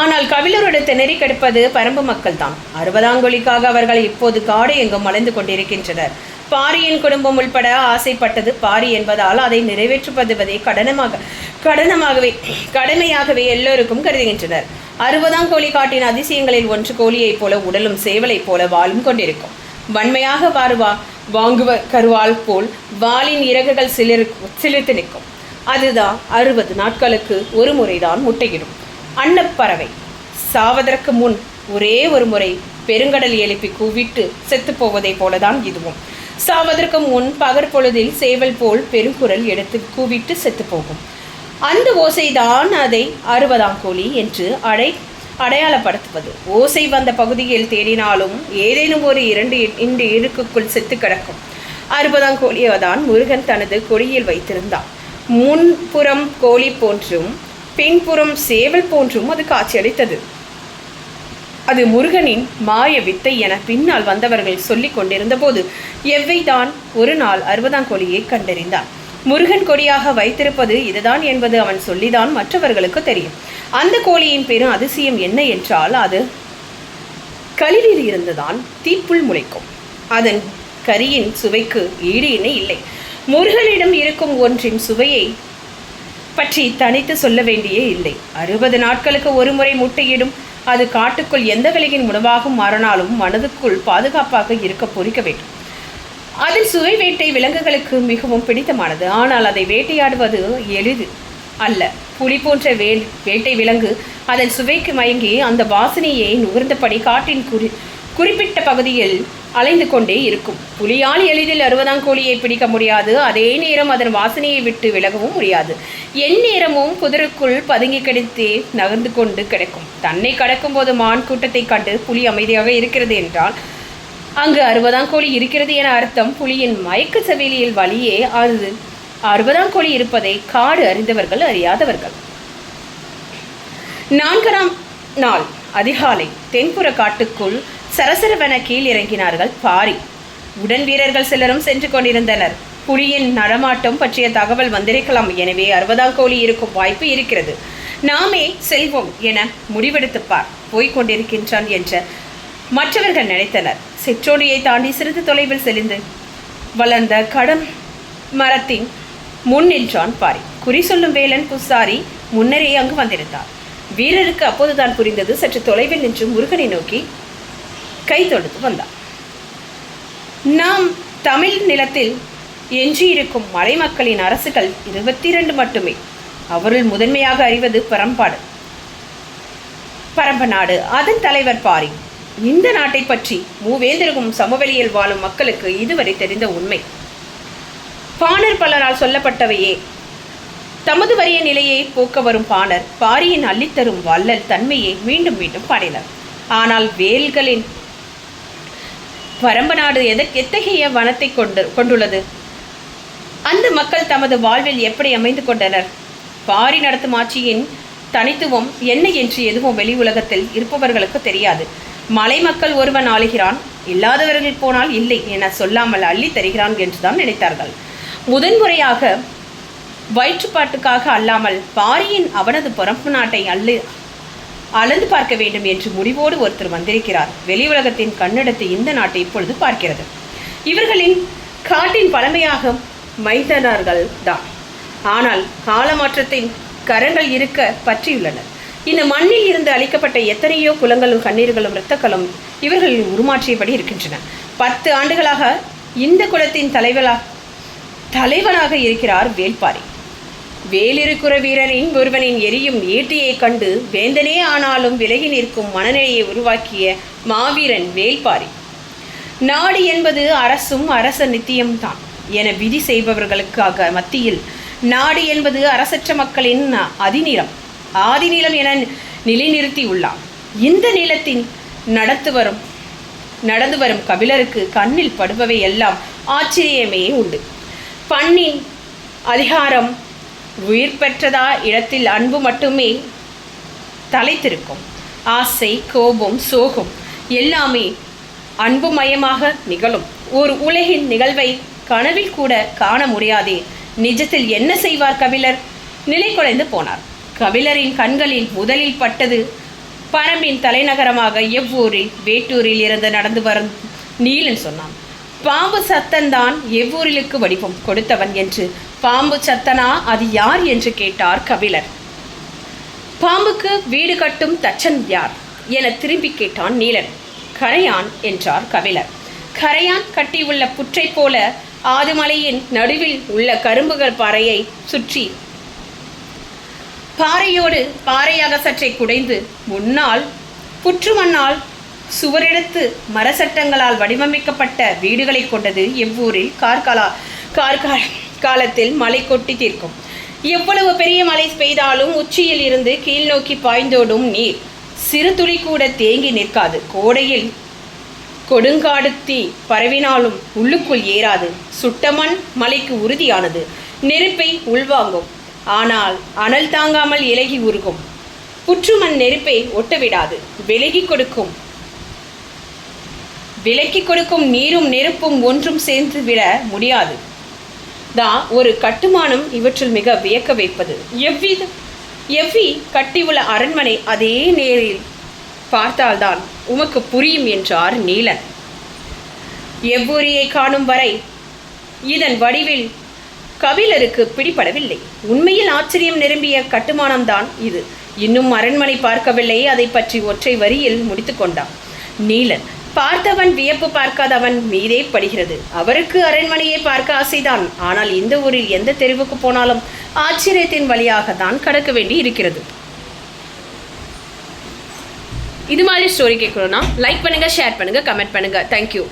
ஆனால் கபிலரோடு திணறி கிடப்பது பரம்பு மக்கள் தான் அறுபதாங்கொலிக்காக அவர்கள் இப்போது காடு எங்கும் மலைந்து கொண்டிருக்கின்றனர். பாரியின் குடும்பம் உள்பட ஆசைப்பட்டது பாரி என்பதால் அதை நிறைவேற்றுவதை கடனமாக கடனமாகவே கடமையாகவே எல்லோருக்கும் கருதுகின்றனர். அறுபதாம் கோழி காட்டின் அதிசயங்களில் ஒன்று கோழியைப் போல உடலும் சேவலைப் போல வாழும் கொண்டிருக்கும். வன்மையாக வாருவா வாங்குவ கருவால் போல் வாளின் இறகுகள் சிலிரு சிலிர்த்து நிற்கும். அதுதான் அறுபது நாட்களுக்கு ஒரு முறைதான் முட்டையிடும். அன்னப்பறவை. சாவதற்கு முன் ஒரே ஒரு முறை பெருங்கடல் எழுப்பி கூவிட்டு செத்து போவதைப் போலதான் இதுவும். சாவதற்கு முன் பகற்பொழுதில் சேவல் போல் பெருங்குரல் எடுத்து கூவிட்டு செத்து போகும். அந்த ஓசைதான் அதை அறுபதாம் கோழி என்று அடை அடையாளப்படுத்துவது. ஓசை வந்த பகுதியில் தேடினாலும் ஏதேனும் ஒரு இரண்டு இண்டு இருக்குக்குள் செத்து கிடக்கும். அறுபதாம் கோழியதான் முருகன் தனது கொடியில் வைத்திருந்தான். முன்புறம் கோழி போன்றும் பின்புறம் சேவல் போன்றும் அது காட்சியளித்தது. அது முருகனின் மாய வித்தை என பின்னால் வந்தவர்கள் சொல்லிக் கொண்டிருந்த போது எவ்வைதான் ஒரு நாள் அறுபதாம் கோழியை கண்டறிந்தான்? முருகன் கொடியாக வைத்திருப்பது இதுதான் என்பது அவன் சொல்லிதான் மற்றவர்களுக்கு தெரியும். அந்த கோழியின் பெரும் அதிசயம் என்ன என்றால் அது களிரில் இருந்துதான் தீப்புள் முளைக்கும். அதன் கரியின் சுவைக்கு ஈடு இணை இல்லை. முருகனிடம் இருக்கும் ஒன்றின் சுவையை பற்றி தனித்து சொல்ல வேண்டியே இல்லை. அறுபது நாட்களுக்கு ஒரு முறை முட்டையிடும் அது காட்டுக்குள் எந்த விலையின் உணவாகவும் மாறினாலும் மனதுக்குள் பாதுகாப்பாக இருக்க பொறிக்க வேண்டும். அதில் சுவை வேட்டை விலங்குகளுக்கு மிகவும் பிடித்தமானது. ஆனால் அதை வேட்டையாடுவது எளிது அல்ல. புலி போன்ற வே வேட்டை விலங்கு அதன் சுவைக்கு மயங்கி அந்த வாசனையை நுகர்ந்தபடி காட்டின் குறி குறிப்பிட்ட பகுதியில் அலைந்து கொண்டே இருக்கும். புலியால் எளிதில் அறுபதாம் கோழியை பிடிக்க முடியாது. அதே நேரம் அதன் வாசனையை விட்டு விலகவும் முடியாது. எந்நேரமும் புதருக்குள் பதுங்கி கிடைத்தே நகர்ந்து கொண்டு கிடக்கும். தன்னை கடக்கும் போது மான் கூட்டத்தை கண்டு புலி அமைதியாக இருக்கிறது என்றால் அங்கு அறுபதாம் கோழி இருக்கிறது என அர்த்தம் புலியின் மயக்க செவிலியில் வழியே அது அறுபதாம் கோழி இருப்பதை காடு அறிந்தவர்கள் அறியாதவர்கள். நான்காம் நாள் அதிகாலை தென்புற காட்டுக்குள் சரசரவென கீழ் இறங்கினார்கள் பாரி. உடன் வீரர்கள் சிலரும் சென்று கொண்டிருந்தனர். புலியின் நடமாட்டம் பற்றிய தகவல் வந்திருக்கலாம். எனவே அறுபதாம் கோழி இருக்கும் வாய்ப்பு இருக்கிறது. நாமே செல்வோம் என முடிவெடுத்துப்பார் போய்க் கொண்டிருக்கின்றான் என்ற மற்றவர்கள் நினைத்தனர். சிற்றோடியை தாண்டி சிறிது தொலைவில் செலிந்து வளர்ந்த கடம் மரத்தின் முன் நின்றான் பாரி. குறி சொல்லும் வேலன் புசாரி முன்னரே அங்கு வந்திருந்தார். வீரருக்கு அப்போதுதான் புரிந்தது சற்று தொலைவில் நின்று முருகனை நோக்கி கை தொடுத்து வந்தார். நாம் தமிழ் நிலத்தில் எஞ்சியிருக்கும் மலை மக்களின் அரசுகள் இருபத்தி இரண்டு மட்டுமே. அவருள் முதன்மையாக அறிவது பரம்பாடு. பரம்ப நாடு அதன் தலைவர் பாரி. இந்த நாட்டை பற்றி மூவேந்தருக்கும் சமவெளியில் வாழும் மக்களுக்கு இதுவரை தெரிந்த உண்மை. பாணர் பலரால் சொல்லப்பட்டவையே. தமது வரிய நிலையை போக்க வரும் பாணர் பாரியின் அள்ளித்தரும் வள்ளல் தன்மையை மீண்டும் மீண்டும் பாடினார். ஆனால் வேல்களின் பரம்ப நாடு எதற்கு எத்தகைய வனத்தை கொண்டு கொண்டுள்ளது? அந்த மக்கள் தமது வாழ்வில் எப்படி அமைந்து கொண்டனர்? பாரி நடத்தும் ஆட்சியின் தனித்துவம் என்ன என்று எதுவும் வெளி உலகத்தில் இருப்பவர்களுக்கு தெரியாது. மலை மக்கள் ஒருவன் ஆளுகிறான் இல்லாதவர்கள் போனால் இல்லை என சொல்லாமல் அள்ளி தருகிறான் என்றுதான் நினைத்தார்கள். முதன்முறையாக வயிற்றுப்பாட்டுக்காக அல்லாமல் பாரியின் அவனது பரப்பு நாட்டை அள்ளி அளந்து பார்க்க வேண்டும் என்று முடிவோடு ஒருத்தர் வந்திருக்கிறார். வெளி உலகத்தின் கண்ணெடுத்து இந்த நாட்டை இப்பொழுது பார்க்கிறது. இவர்களின் காட்டின் பழமையாக மைந்தனர்கள் தான். ஆனால் காலமாற்றத்தின் கரங்கள் இருக்க பற்றியுள்ளனர். இந்த மண்ணில் இருந்து அளிக்கப்பட்ட எத்தனையோ குலங்களும் கண்ணீர்களும் இரத்தக்களும் இவர்களில் உருமாற்றியபடி இருக்கின்றன. பத்து ஆண்டுகளாக இந்த குலத்தின் தலைவலா தலைவனாக இருக்கிறார் வேல்பாரி வேலிருக்குற வீரனின் ஒருவனின் எரியும் ஈட்டியைக் கண்டு வேந்தனே ஆனாலும் விலகி நிற்கும் மனநிலையை உருவாக்கிய மாவீரன் வேல்பாரி. நாடு என்பது அரசும் அரச நித்தியம்தான் என விதி செய்பவர்களுக்காக மத்தியில் நாடு என்பது அரசற்ற மக்களின் அதிநிலம். ஆதிநிலம் என நிலைநிறுத்தியுள்ளான். இந்த நிலத்தின் நடத்து வரும் நடந்து வரும் கபிலருக்கு கண்ணில் படுபவை எல்லாம் ஆச்சரியமே உண்டு. பண்ணின் அதிகாரம் உயிர் பெற்றதா இடத்தில் அன்பு மட்டுமே தலைத்திருக்கும். ஆசை கோபம் சோகம் எல்லாமே அன்புமயமாக நிகழும். ஒரு உலகின் நிகழ்வை கனவில் கூட காண முடியாதே. நிஜத்தில் என்ன செய்வார் கபிலர்? நிலை குலைந்து போனார். கபிலரின் கண்களில் முதலில் பட்டது பரம்பின் தலைநகரமாக எவ்வூரில் வேட்டூரில் இருந்து நடந்து வரும் நீலன் சொன்னான். பாம்பு சத்தன்தான் எவ்வூரிலுக்கு வடிவம் கொடுத்தவன் என்று பாம்பு சத்தனா அது யார் என்று கேட்டார் கபிலர். பாம்புக்கு வீடு கட்டும் தச்சன் யார்? என திரும்பி கேட்டான் நீலன். கரையான் என்றார் கபிலர். கரையான் கட்டியுள்ள புற்றை போல ஆதுமலையின் நடுவில் உள்ள கரும்புகள் பாறையை சுற்றி பாறையோடு பாறையாக சற்றை குடைந்து முன்னால் புற்றுமண்ணால் சுவரெடுத்து மரச்சட்டங்களால் வடிவமைக்கப்பட்ட வீடுகளை கொண்டது எவ்வூரில் கார்காலா கார்கால காலத்தில் மழை கொட்டி தீர்க்கும். எவ்வளவு பெரிய மழை பெய்தாலும் உச்சியில் இருந்து கீழ் நோக்கி பாய்ந்தோடும் நீர். சிறு துளி கூட தேங்கி நிற்காது. கோடையில் கொடுங்காடு தீ பரவினாலும் உள்ளுக்குள் ஏறாது. சுட்டமண் மலைக்கு உறுதியானது. நெருப்பை உள்வாங்கும். ஆனால் அனல் தாங்காமல் இலகி உருகும். புற்றுமண் நெருப்பை ஒட்டவிடாது. விலகி கொடுக்கும். விலக்கி கொடுக்கும் நீரும் நெருப்பும் ஒன்றும் சேர்ந்து விட முடியாது. தான் ஒரு கட்டுமானம் இவற்றில் மிக வியக்க வைப்பது. எவ்வித எவ்வி கட்டியுள்ள அரண்மனை அதே நேரில் பார்த்தால்தான் உமக்கு புரியும் என்றார் நீலன். எவ்வூரியை காணும் வரை இதன் வடிவில் கபிலருக்கு பிடிபடவில்லை. உண்மையில் ஆச்சரியம் நிரம்பிய கட்டுமானம்தான் இது. இன்னும் அரண்மனை பார்க்கவில்லை அதை பற்றி ஒற்றை வரியில் முடித்து கொண்டான். நீலன் பார்த்தவன் வியப்பு பார்க்காதவன் மீதே படுகிறது. அவருக்கு அரண்மனையை பார்க்க ஆசைதான். ஆனால் இந்த ஊரில் எந்த தெருவுக்கு போனாலும் ஆச்சரியத்தின் வழியாக தான் கடக்க வேண்டி இருக்கிறது. இது மாதிரி ஸ்டோரி கேட்கணும்னா லைக் பண்ணுங்க ஷேர் பண்ணுங்க கமெண்ட் பண்ணுங்க. தேங்க்யூ